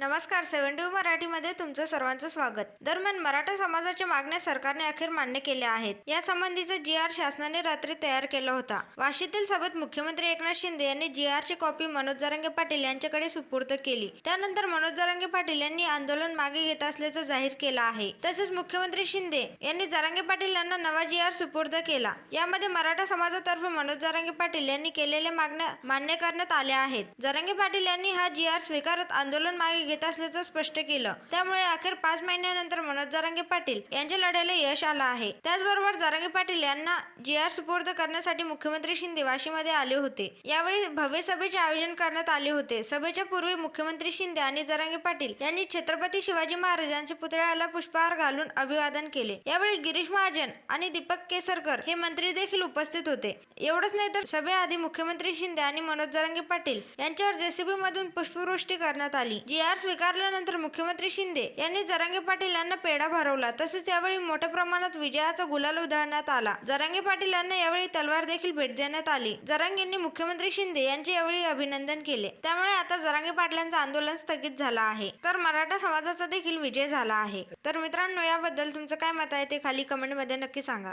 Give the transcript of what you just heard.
नमस्कार seven to मराठीमध्ये तुमचं सर्वांचं स्वागत. दरम्यान मराठा समाजाच्या मागण्या सरकारने अखेर मान्य केल्या आहेत. या संबंधीचा जी आर शासनाने रात्री तयार केला होता. वाशीतील सभेत मुख्यमंत्री एकनाथ शिंदे यांनी जी आरची कॉपी मनोज जारंगे पाटील यांच्याकडे सुपूर्द केली. त्यानंतर मनोज जरंगे पाटील यांनी आंदोलन मागे घेत असल्याचं जाहीर केलं आहे. तसेच मुख्यमंत्री शिंदे यांनी जरांगे पाटील यांना नवा जी आर सुपूर्द केला. यामध्ये मराठा समाजातर्फे मनोज जारंगे पाटील यांनी केलेल्या मागण्या मान्य करण्यात आल्या आहेत. जरांगे पाटील यांनी हा जी आर स्वीकारत आंदोलन मागे घेत असल्याचं स्पष्ट केलं. त्यामुळे अखेर पाच महिन्यानंतर मनोज जारांगे पाटील यांच्या लढ्याला यश आलं आहे. त्याचबरोबर जरांगे पाटील यांना जी आर सुपूर्द करण्यासाठी मुख्यमंत्री शिंदे वाशीमध्ये आले होते. यावेळी भव्य सभेचे आयोजन करण्यात आले होते. सभेच्या पूर्वी मुख्यमंत्री शिंदे आणि जरांगे पाटील यांनी छत्रपती शिवाजी महाराजांच्या पुतळ्याला पुष्पहार घालून अभिवादन केले. यावेळी गिरीश महाजन आणि दीपक केसरकर हे मंत्री देखील उपस्थित होते. एवढंच नाही तर सभेआधी मुख्यमंत्री शिंदे आणि मनोज जरांगे पाटील यांच्यावर जेसीबी मधून पुष्पवृष्टी करण्यात आली. जी आर स्वीकारल्यानंतर मुख्यमंत्री शिंदे यांनी जरांगे पाटील यांना पेढा भरवला. तसेच यावेळी मोठ्या प्रमाणात विजयाचा गुलाल उधळण्यात आला. जरांगे पाटील यांना यावेळी तलवार देखील भेट देण्यात आली. जरांगेंनी मुख्यमंत्री शिंदे यांचे यावेळी अभिनंदन केले. त्यामुळे आता जरांगे पाटलांचं आंदोलन स्थगित झालं आहे. तर मराठा समाजाचा देखील विजय झाला आहे. तर मित्रांनो याबद्दल तुमचं काय मत आहे ते खाली कमेंटमध्ये नक्की सांगा.